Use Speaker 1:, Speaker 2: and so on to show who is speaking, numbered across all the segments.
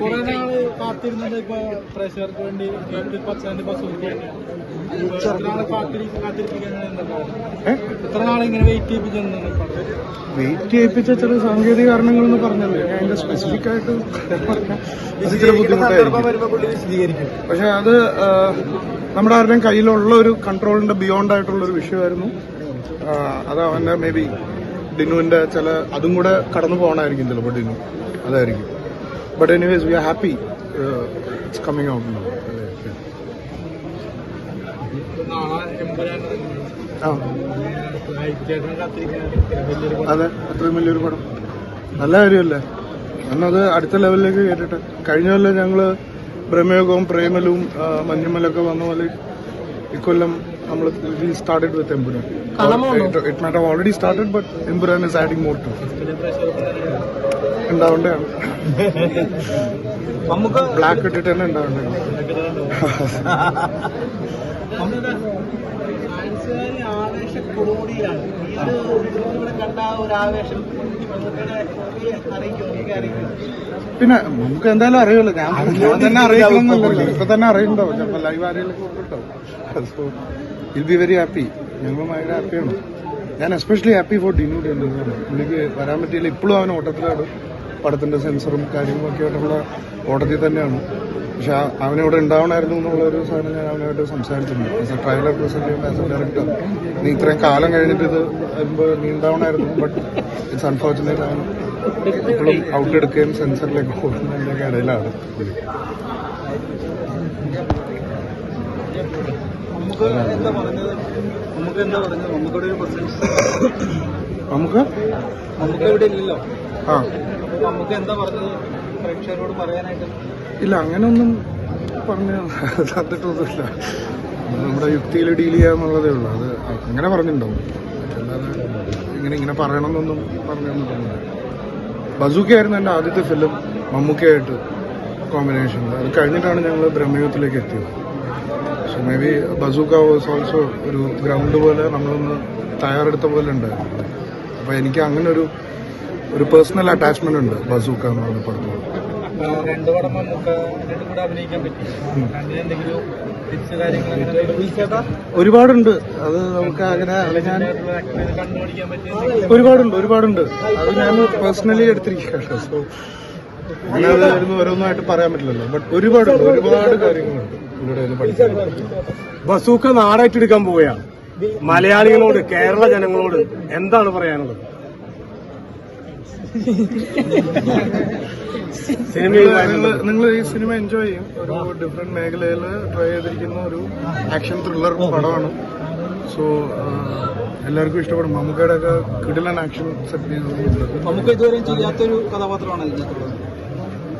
Speaker 1: കുറെ നാൾ കാത്തിരുന്നത് ഇപ്പൊ പ്രേക്ഷകർക്ക് വേണ്ടി ബസ് നാൾ ഇങ്ങനെ വെയിറ്റ് ചെയ്യിപ്പിച്ചെന്നാണ്
Speaker 2: വെയിറ്റ് ചെയ്യിപ്പിച്ച ചില സാങ്കേതിക കാരണങ്ങളെന്ന് പറഞ്ഞല്ലേ? ഞാൻ അതിന്റെ സ്പെസിഫിക് ആയിട്ട് ചില ബുദ്ധിമുട്ടായിരിക്കും. പക്ഷെ അത് നമ്മുടെ ആരുടെയും കയ്യിലുള്ള ഒരു കൺട്രോളിന്റെ ബിയോണ്ട് ആയിട്ടുള്ള ഒരു വിഷയമായിരുന്നു. അത് അവന്റെ മേ ബി ഡിനുവിന്റെ ചില അതും കൂടെ കടന്നു പോകണമായിരിക്കും ചിലപ്പോൾ ഡിനു. അതായിരിക്കും. But anyways
Speaker 1: we are
Speaker 2: happy
Speaker 1: it's coming out
Speaker 2: അതെ അത്രയും വലിയൊരു പടം. നല്ല കാര്യമല്ലേ? അന്നത് അടുത്ത ലെവലിലേക്ക് കേട്ടിട്ട്. കഴിഞ്ഞ കൊല്ലം ഞങ്ങൾ ബ്രഹ്മയോഗവും പ്രേമലും മഞ്ഞുമലൊക്കെ വന്ന പോലെ ഇക്കൊല്ലം നമ്മൾ started with Empuraan it might already started but Empuraan is adding more to
Speaker 1: പിന്നെ പ്രേക്ഷകർക്ക്
Speaker 2: ഉണ്ടാവേണ്ടതാണ്
Speaker 1: നമുക്ക്
Speaker 2: ബ്ലാക്ക് ഇട്ടിട്ട് തന്നെ
Speaker 1: ഇവിടെ കണ്ട ആ ഒരു ആവേശം
Speaker 2: പിന്നെ നമുക്ക് എന്തായാലും അറിയുള്ളു. ഞാൻ ഞാൻ തന്നെ അറിയിക്കണമെന്നല്ലോ ഇപ്പൊ തന്നെ അറിയണ്ടോ ചിലപ്പോ ലൈവ് ആരെങ്കിലും കൊണ്ടിട്ടുണ്ടാവും. So will be very happy ഞങ്ങൾ ഭയങ്കര ഹാപ്പിയാണ് ഞാൻ especially happy for Dinu Dinu പുള്ളിക്ക് വരാൻ പറ്റിയില്ല. ഇപ്പോഴും അവൻ ഓട്ടത്തിലാണ്. പടത്തിന്റെ സെൻസറും കാര്യങ്ങളൊക്കെ ആയിട്ടുള്ള ഓട്ടത്തിൽ തന്നെയാണ്. പക്ഷെ അവനിവിടെ ഉണ്ടാവണമായിരുന്നു എന്നുള്ള ഒരു സാധനം ഞാൻ അവനായിട്ട് സംസാരിച്ചിട്ടുണ്ട്. As a trial representative as a director നീ ഇത്രയും കാലം കഴിഞ്ഞിട്ട് ഇത് വരുമ്പോൾ നീ ഉണ്ടാവണമായിരുന്നു ബട്ട് ഇറ്റ്സ് അൺഫോർച്ചുനേറ്റ് അവൻ ഇപ്പോഴും ഔട്ട് എടുക്കുകയും സെൻസറിലേക്ക് പോകുന്നതിന്റെയൊക്കെ ഇടയിലാണ്.
Speaker 1: നമുക്ക് എന്താ പറഞ്ഞത്? നമുക്ക് എന്താ പറഞ്ഞത്? നമുക്കിവിടെ ഒരു പ്രസൻസ്
Speaker 2: നമുക്ക്?
Speaker 1: നമുക്ക് ഇവിടെ ഇല്ലല്ലോ.
Speaker 2: ആ.
Speaker 1: നമുക്ക് എന്താ പറഞ്ഞത്? പ്രേക്ഷകരോട് പറയാനായിട്ട്.
Speaker 2: ഇല്ല അങ്ങനെയൊന്നും പറഞ്ഞ തന്നിട്ടൊന്നുമില്ല. നമ്മുടെ യുക്തിയിൽ ഡീൽ ചെയ്യാന്നുള്ളതേ ഉള്ളൂ. അത് അങ്ങനെ പറഞ്ഞിട്ടുണ്ടാവും അല്ലാതെ ഇങ്ങനെ ഇങ്ങനെ പറയണമെന്നൊന്നും പറഞ്ഞൊന്നും തോന്നുന്നില്ല ബസൂക്കയായിരുന്നു എന്റെ ആദ്യത്തെ ഫിലിം മമ്മൂക്കയായിട്ട് കോമ്പിനേഷൻ അത് കഴിഞ്ഞിട്ടാണ് ഞങ്ങൾ ബ്രഹ്മയുഗത്തിലേക്ക് എത്തിയത്. Maybe Bazooka was also ഒരു ഗ്രൗണ്ട് പോലെ നമ്മളൊന്ന് തയ്യാറെടുത്ത പോലെ ഉണ്ടായിരുന്നു. അപ്പോൾ എനിക്ക് അങ്ങനെ ഒരു ഒരു പേഴ്സണൽ അറ്റാച്ച്മെന്റ് ഉണ്ട് ബസൂക്ക എന്ന് പറഞ്ഞ പടത്തോട് ഒരുപാടുണ്ട്. അത് നമുക്ക് അങ്ങനെ ഞാൻ ഒരുപാടുണ്ട് ഒരുപാടുണ്ട്. അത് ഞാൻ പേഴ്സണലി എടുത്തിരിക്കുകയാണ്. സോ അങ്ങനെ വരുന്ന ഓരോന്നായിട്ട് പറയാൻ പറ്റില്ലല്ലോ. ബട്ട് ഒരുപാടുണ്ട് ഒരുപാട് കാര്യങ്ങളുണ്ട്.
Speaker 3: ബസൂക്ക നാടായിട്ടെടുക്കാൻ പോവുകയാണ് മലയാളികളോട് കേരള ജനങ്ങളോട് എന്താണ് പറയാനുള്ളത്?
Speaker 2: നിങ്ങൾ ഈ സിനിമ എൻജോയ് ചെയ്യും. ഒരു ഡിഫറെന്റ് മേഖലയിൽ ട്രൈ ചെയ്തിരിക്കുന്ന ഒരു ആക്ഷൻ ത്രില്ലർ പടമാണ്. സോ എല്ലാവർക്കും ഇഷ്ടപ്പെടും. മമ്മൂക്കയുടെ ഒക്കെ കിടിലൻ ആക്ഷൻ സെറ്റ് ചെയ്തത്
Speaker 1: നമുക്ക് ഇതുവരെ ചെയ്യാത്തൊരു കഥാപാത്രമാണ് ഇതിനകത്തുള്ളത്
Speaker 2: മമ്മൂക്ക ചെയ്യാത്ത കഥാപാത്രങ്ങൾ ഇല്ല
Speaker 1: പിന്നെ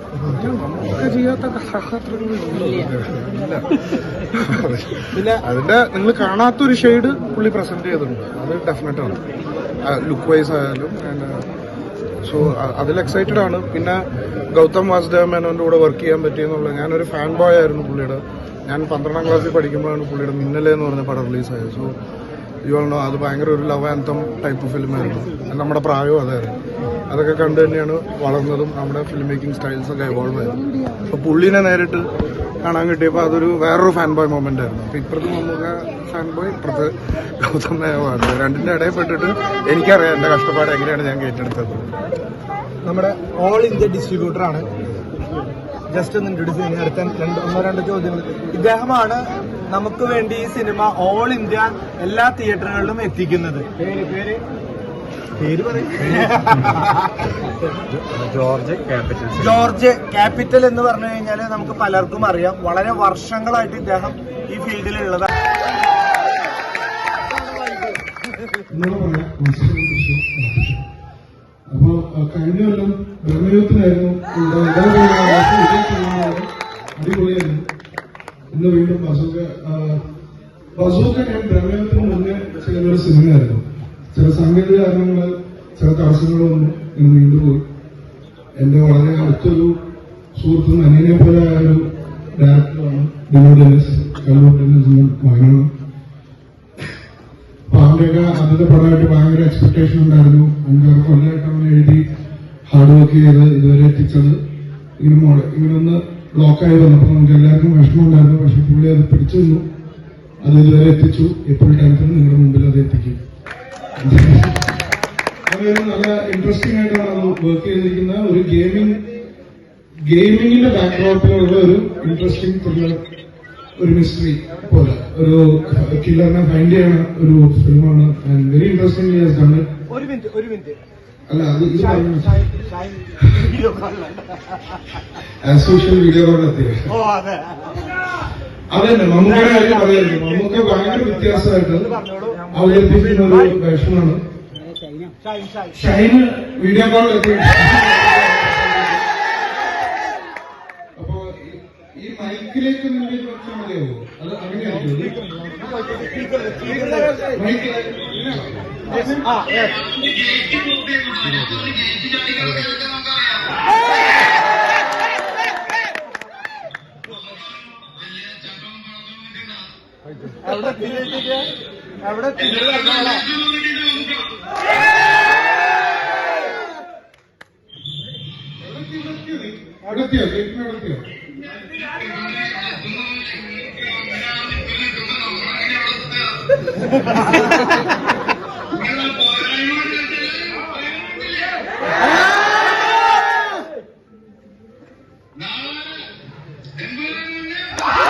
Speaker 2: അതിന്റെ നിങ്ങൾ കാണാത്ത ഒരു ഷെയ്ഡ് പുള്ളി പ്രസന്റ് ചെയ്തിട്ടുണ്ട്. അത് ഡെഫിനറ്റ് ആണ്. ലുക്ക് വൈസ് ആയാലും സോ അതിൽ എക്സൈറ്റഡ് ആണ്. പിന്നെ ഗൗതം വാസുദേവ മേനോന്റെ കൂടെ വർക്ക് ചെയ്യാൻ പറ്റിയെന്നുള്ളത് ഞാനൊരു ഫാൻ ബോയ് ആയിരുന്നു പുള്ളിയുടെ. ഞാൻ പന്ത്രണ്ടാം ക്ലാസ്സിൽ പഠിക്കുമ്പോഴാണ് പുള്ളിയുടെ മിന്നലെ എന്ന് പറഞ്ഞ പടം റിലീസായത് സോ യു ആൾ നോ അത് ഭയങ്കര ഒരു ലവ് ആന്തം ടൈപ്പ് ഫിലിം ആയിരുന്നു. അത് നമ്മുടെ പ്രായവും അതായിരുന്നു. അതൊക്കെ കണ്ടു തന്നെയാണ് വളർന്നതും നമ്മുടെ ഫിലിം മേക്കിംഗ് സ്റ്റൈൽസ് ഒക്കെ എവോൾവ് ആയത്. അപ്പോൾ പുള്ളിനെ നേരിട്ട് കാണാൻ കിട്ടിയപ്പോൾ അതൊരു വേറൊരു ഫാൻ ബോയ് മൊമെന്റ് ആയിരുന്നു. അപ്പൊ ഇപ്പുറത്ത് നമുക്ക് ഫാൻ ബോയ് ഇപ്പുറത്ത് ഗൗതം മേവാണ് രണ്ടിന്റെ ഇടയിൽ പെട്ടിട്ട് എനിക്കറിയാം എന്റെ കഷ്ടപ്പാട് എങ്ങനെയാണ് ഞാൻ കേട്ടെടുത്തത്
Speaker 3: നമ്മുടെ ഓൾ ഇന്ത്യ ഡിസ്ട്രിബ്യൂട്ടർ ആണ്. ജസ്റ്റ് ഒന്ന് ഇൻട്രൊഡ്യൂസ് ചെയ്യുന്ന അടുത്ത രണ്ട് ഒന്നോ രണ്ടോ ചോദ്യങ്ങൾ ഇദ്ദേഹമാണ് നമുക്ക് വേണ്ടി ഈ സിനിമ ഓൾ ഇന്ത്യ എല്ലാ തിയേറ്ററുകളിലും എത്തിക്കുന്നത്. പേര് പറയും.
Speaker 2: ജോർജ് ക്യാപിറ്റൽ
Speaker 3: ജോർജ് ക്യാപിറ്റൽ എന്ന് പറഞ്ഞു കഴിഞ്ഞാൽ നമുക്ക് പലർക്കും അറിയാം. വളരെ വർഷങ്ങളായിട്ട് ഇദ്ദേഹം ഈ ഫീൽഡിലുള്ളതാണ്
Speaker 2: അപ്പോ കഴിഞ്ഞ കൊല്ലം ബ്രഹ്മയുദ്ധത്തിലായിരുന്നു അടിപൊളിയായിരുന്നു. ഇന്ന് വീണ്ടും ബസൂക്ക ബസൂക്ക ഞാൻ ബ്രഹ്മയുദ്ധത്തിന് മുന്നേ ചെയ്യുന്ന ഒരു സിനിമയായിരുന്നു. ചില സാങ്കേതിക കാരണങ്ങൾ ചില തടസ്സങ്ങളൊന്നും ഇന്ന് നീണ്ടുപോയി. എന്റെ വളരെ അടുത്തൊരു സുഹൃത്തും അനിയനെ പോലെ ആയ ഒരു ഡയറക്ടറാണ് ഡിനോ ഡെന്നിസ് കല്ലൂർ ഡെന്നിസ് മകനാണ് അപ്പൊ അതിന്റെ പടമായിട്ട് ഭയങ്കര എക്സ്പെക്ടേഷൻ ഉണ്ടായിരുന്നു. അഞ്ചാറ് കൊല്ലമായിട്ട് അവൻ എഴുതി ഹാർഡ് വർക്ക് ചെയ്ത് ഇതുവരെ എത്തിച്ചത്. ഇങ്ങനെ മോഡ ഇങ്ങനെ ഒന്ന് ബ്ലോക്കായി വന്നപ്പോൾ നമുക്ക് എല്ലാവർക്കും വിഷമം ഉണ്ടായിരുന്നു. പക്ഷെ പുള്ളി അത് പിടിച്ചു നിന്നു. അത് ഇതുവരെ എത്തിച്ചു. എപ്പോഴും ടൈമത്തിൽ നിങ്ങളുടെ മുമ്പിൽ അത് എത്തിക്കും. അതൊരു നല്ല ഇൻട്രസ്റ്റിംഗ് ആയിട്ടാണ് വർക്ക് ചെയ്തിരിക്കുന്ന ഒരു ഗെയിമിംഗ് ഗെയിമിങ്ങിന്റെ ബാക്ക്ഗ്രൗണ്ടിലുള്ള ഒരു ഇൻട്രസ്റ്റിംഗ് ത്രില്ലർ ഒരു മിസ്റ്ററി പോലെ. ഒരു കില്ലറിനെ ഫൈൻഡ് ചെയ്യണ ഒരു ഫിലിമാണ് ആൻഡ് വെരി ഇൻട്രസ്റ്റിംഗ് ഡൺ
Speaker 3: ഒരു മിനിറ്റ് ഒരു മിനിറ്റ്
Speaker 2: അല്ല അത്
Speaker 3: സോഷ്യൽ മീഡിയ വീഡിയോ
Speaker 2: അതന്നെ മമ്മൂക്കയുടെ കാര്യം പറയായിരുന്നു മമ്മൂക്ക ഭയങ്കര വ്യത്യാസമായിട്ട് അവതരിപ്പിക്കുന്ന ഒരു വേഷമാണ്. ഷൈന് വീഡിയോ കോൾ ഈ മൈക്കിലേക്ക് മുന്നിൽ വെച്ചാൽ മതിയാവോ അത് അങ്ങനെയായിരിക്കും മൈക്കിലേക്ക്
Speaker 3: ആ yes. എവിടെ തിരിച്ചിട്ട് എവിടെ തിരിച്ചു
Speaker 2: അടത്തിയോ കേട്ടിന് അടത്തിയോ
Speaker 3: okay